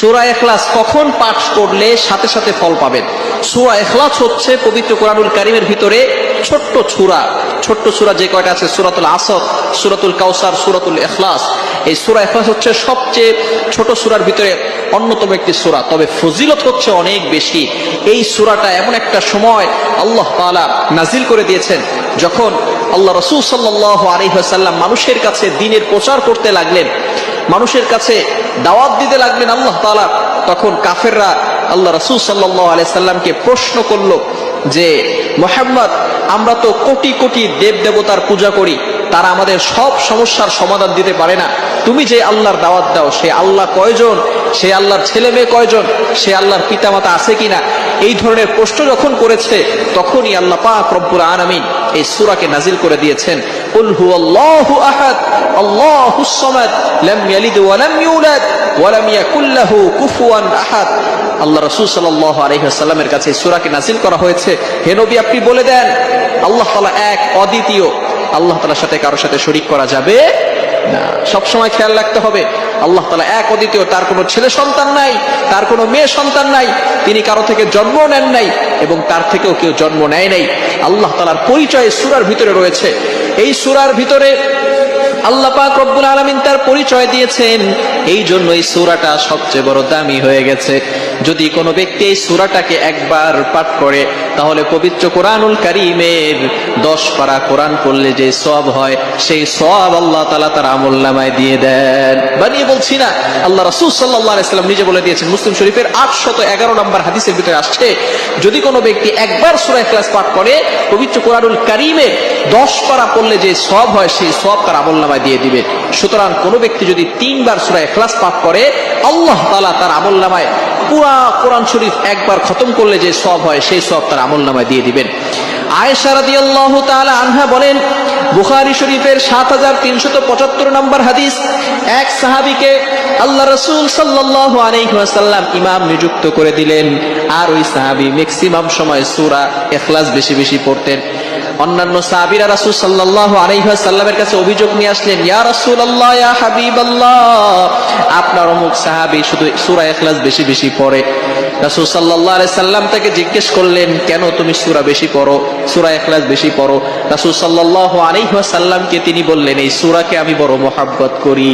সুরা এখলাস কখন পাঠ করলে সাথে সাথে ফল পাবেন? সুরা এখলাস হচ্ছে পবিত্র কোরআনুল কারিমের ভিতরে ছোট্ট সুরা। ছোট্ট সুরা যে কয়টা আছে? সুরাতুল আসদ সুরাতুল কাউসার সুরাতুল এখলাস এই সুরা এখলাস হচ্ছে সবচেয়ে ছোট সুরার ভিতরে অন্যতম একটি সুরা। তবে ফজিলত হচ্ছে অনেক বেশি। এই সুরাটা এমন একটা সময় আল্লাহ তাআলা নাজিল করে দিয়েছেন, যখন আল্লাহ রসুল সাল্লাহ আলহিহাসাল্লাম মানুষের কাছে দিনের প্রচার করতে লাগলেন। মানুষের কাছে দাওয়াত দিতে লাগলেন আল্লাহ তালা তখন কাফেররা আল্লাহ রসুল সাল্লাহ আলাইসাল্লামকে প্রশ্ন করল যে, মোহাম্মদ, আমরা তো কোটি কোটি দেব দেবতার পূজা করি তারা আমাদের সব সমস্যার সমাধান দিতে পারে না। তুমি যে আল্লাহর দাওয়াত দাও, সে আল্লাহ কয়জন? সে আল্লাহর ছেলে মেয়ে কয়জন? সে আল্লাহর পিতামাতা আছে কিনা? এই ধরনের প্রশ্ন যখন করেছে, তখনই আল্লাহ পাক রব্বুল আলামিন এই সূরাকে নাজিল করে দিয়েছেন। কুল হুয়াল্লাহু আহাদ, আল্লাহুস সামাদ, লাম ইয়ালিদ ওয়া লাম ইউলাদ কুফুয়ান আহাদ। আল্লাহ রাসূল সাল্লাল্লাহু আলাইহি কাছে এই সূরাকে নাজিল করা হয়েছে। হে নবী, আপনি বলে দেন, আল্লাহ তাআলা এক অদ্বিতীয় আল্লাহ তালার সাথে কারোর সাথে শরিক করা যাবে না। সবসময় খেয়াল রাখতে হবে, আল্লাহ তালা এক অদ্বিতীয়, তার কোনো ছেলে সন্তান নাই, তার কোনো মেয়ে সন্তান নাই, তিনি কারও থেকে জন্ম নেন নাই এবং তার থেকেও কেউ জন্ম নেয় নাই। আল্লাহ তালার পরিচয় সুরার ভিতরে রয়েছে। এই সুরার ভিতরে আল্লাহ পাক রব্বুল আলমিন তার পরিচয় দিয়েছেন। এই জন্য এই সুরাটা সবচেয়ে বড় দামি হয়ে গেছে। যদি কোনো ব্যক্তি এই সুরাটাকে একবার পাঠ করে, তাহলে পবিত্র কোরআনুল কারিমের দশ পারা কোরআন পড়লে যে সব হয়, সেই সব আল্লাহ তালা তার আমল নামায় দিয়ে দেন। বানিয়ে বলছি না, আল্লাহ রসুল সাল্লাহ নিজে বলে দিয়েছেন, মুসলিম শরীফের আটশত এগারো নম্বর হাদিসের ভিতরে আসছে, যদি কোনো ব্যক্তি একবার সুরায় ক্লাস পাঠ করে, পবিত্র কোরআনুল কারিমের দশ পারা পড়লে যে সব হয়, সেই সব তার আমল নামায় দিয়ে দিবে। সুতরাং কোনো ব্যক্তি যদি তিনবার সুরায় ক্লাস পাঠ করে, আল্লাহ তালা তার আমল নামায় পুরা কোরআন শরীফ একবার খতম করলে যে সব হয়, সেই সব তার আমল নামায় দিয়ে দিবেন। আয়েশা রাদিয়াল্লাহু তাআলা আনহা বলেন, বুখারী শরীফের সাত হাজার তিনশত পঁচাত্তর নম্বর হাদিস, এক সাহাবীকে আল্লাহ রসুল সাল্লাল্লাহু আলাইহি ইমাম নিযুক্ত করে দিলেন। আর ওই সাহাবী ম্যাক্সিমাম সময় সুরা ইখলাস বেশি বেশি পড়তেন। অন্যান্য সাহাবীরা রাসূল সাল্লাল্লাহু আলাইহি ওয়াসাল্লামের কাছে অভিযোগ নিয়ে আসলেন, ইয়া রাসূলুল্লাহ, ইয়া হাবিবাল্লাহ। আপনার অমুক সাহাবী শুধু সূরা ইখলাস বেশি বেশি পড়ে। রাসূল আলাইহি সাল্লাম তাকে জিজ্ঞেস করলেন, কেন তুমি সুরা বেশি পড়ো, সুরা ইখলাস বেশি পড়ো? রাসূল সাল্লাল্লাহু আলাইহি ওয়াসাল্লামকে তিনি বললেন, এই সুরাকে আমি বড় মোহাব্বত করি।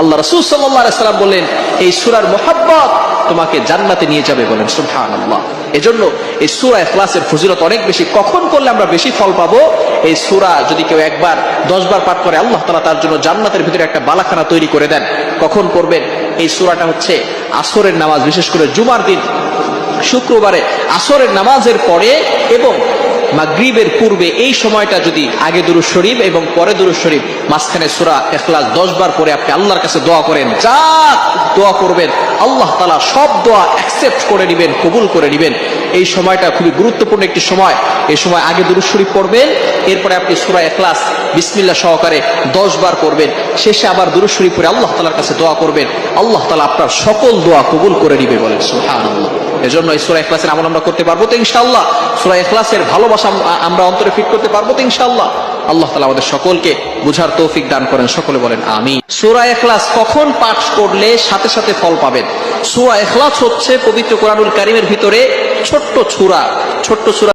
আল্লাহ রাসূল আলাইহি সাল্লাম বললেন, এই সুরার মহাব্বত তোমাকে জান্নাতে নিয়ে যাবে বলেন, সুবহানাল্লাহ। এজন্য এই সুরা এখলাসের ফজিলত অনেক বেশি। কখন করলে আমরা বেশি ফল পাবো? এই সুরা যদি কেউ একবার, দশবার পাঠ করে, আল্লাহ তালা তার জন্য জান্নাতের ভিতরে একটা বালাখানা তৈরি করে দেন। কখন করবেন? এই সুরাটা হচ্ছে আসরের নামাজ, বিশেষ করে জুমার দিন। শুক্রবারে আসরের নামাজের পরে এবং মাগরিবের পূর্বে এই সময়টা যদি আগে দুরু শরীফ এবং পরে দুরু শরীফ, মাঝখানে সুরা এখলাস দশ বার পরে আপনি আল্লাহর কাছে দোয়া করেন, যা দোয়া করবেন, আল্লাহ তালা সব দোয়া অ্যাকসেপ্ট করে নেবেন, কবুল করে নেবেন। এই সময়টা খুবই গুরুত্বপূর্ণ একটি সময়। এই সময় আগে দুরু শরীফ পড়বেন, এরপরে আপনি সুরা এখলাস বিসমিল্লা সহকারে দশ বার করবেন শেষে আবার দুরু শরীফ পরে আল্লাহ তালার কাছে দোয়া করবেন। আল্লাহ তালা আপনার সকল দোয়া কবুল করে নিবে বলেন সুহান এজন্য এই সুরা এখলাসের আমল আমরা করতে পারব তো ইনশাল্লাহ সুরা এখলাসের ভালোবাসা আমরা অন্তরে ফিট করতে পারব তো ইনশাআল্লাহ। আল্লাহ তালা আমাদের সকলকে বুঝার তৌফিক দান করেন। সকলে বলেন আমি সুরা এখলাস কখন পাঠ করলে সাথে সাথে ফল পাবেন? সুরা এখলাস হচ্ছে পবিত্র কোরআনুল কারিমের ভিতরে ছোট্ট ছুরা। ছোট্ট সুরা